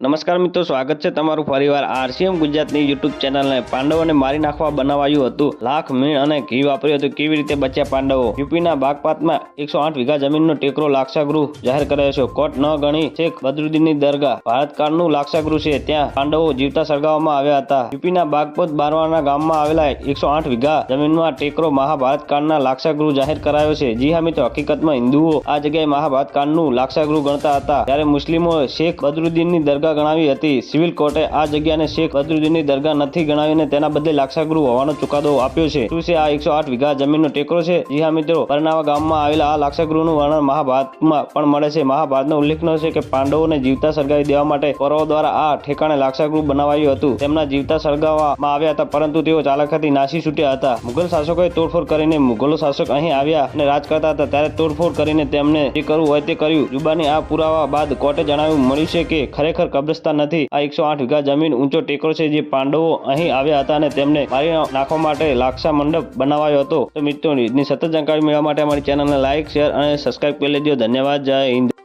નમસ્કાર મિત્રો, સ્વાગત છે તમારું ફરીવાર આરસીએમ ગુજરાતની યુટ્યુબ ચેનલને. પાંડવોને મારી નાખવા બનાવાયું હતું. લાખ મીણ અને ઘી વાપર્યું હતું. કેવી રીતે બચ્યા પાંડવો? યુપીના બાગપાતમાં એકસો આઠ વીઘા જમીનનો ટેકરો લાક્ષાગૃહ જાહેર કરાયો છે. કોર્ટ ન ગણી શેખ બદરુદ્દીનની દરગાહ. ભારતકાળનું લાક્ષાગૃહ છે. ત્યાં પાંડવો જીવતા સળગાવવામાં આવ્યા હતા. યુપીના બાગપત બારવાના ગામમાં આવેલા એકસો આઠ વીઘા જમીનમાં ટેકરો મહાભારત કાળના લાક્ષાગૃહ જાહેર કરાયો છે. જી હા મિત્રો, હકીકતમાં હિન્દુઓ આ જગ્યાએ મહાભારત કાળનું લાક્ષાગૃહ ગણતા હતા. ત્યારે મુસ્લિમો શેખ બદરુદ્દીનની દરગાહ ગણાવી હતી. સિવિલ કોર્ટે આ જગ્યાને શેખ બદરુદ્દીનની દરગાહ નથી ગણાવીને તેના બદલે લાક્ષાગૃહ હોવાનો ચુકાદો આપ્યો છે. શું છે આ એકસો આઠ વીઘા જમીનનો ટેકરો છે. જી હા મિત્રો, પરનાવા ગામમાં આવેલા આ લાક્ષાગૃહનું વર્ણન મહાભારતમાં પણ મળે છે. મહાભારતનો ઉલ્લેખનો છે કે પાંડવોને જીવતા સળગાવી દેવા માટે કૌરવો દ્વારા આ ઠેકાણે લાક્ષાગૃહ બનાવાયું હતું. તેમના જીવતા સળગાવવામાં આવ્યા હતા, પરંતુ તેઓ ચાલકાથી નાસી છૂટ્યા હતા. મુઘલ શાસકોએ તોડફોડ કરીને મુઘલો શાસક અહીં આવ્યા અને રાજ કરતા હતા. ત્યારે તોડફોડ કરીને તેમને જે કરવું હોય તે કર્યું. જુબાની આ પુરાવા બાદ કોર્ટે જણાવ્યું, મળ્યું છે કે ખરેખર કબ્રસ્તાન નથી. આ એકસો આઠ વીઘા જમીન ઊંચો ટેકરો છે જે પાંડવો અહીં આવ્યા હતા અને તેમને મારી નાખવા માટે લાક્ષા મંડપ બનાવાયો હતો. તો મિત્રો સતત જાણકારી મેળવવા માટે અમારી ચેનલને લાઇક શેર અને સબસ્ક્રાઇબ કરી લેજો. ધન્યવાદ. જય હિન્દ.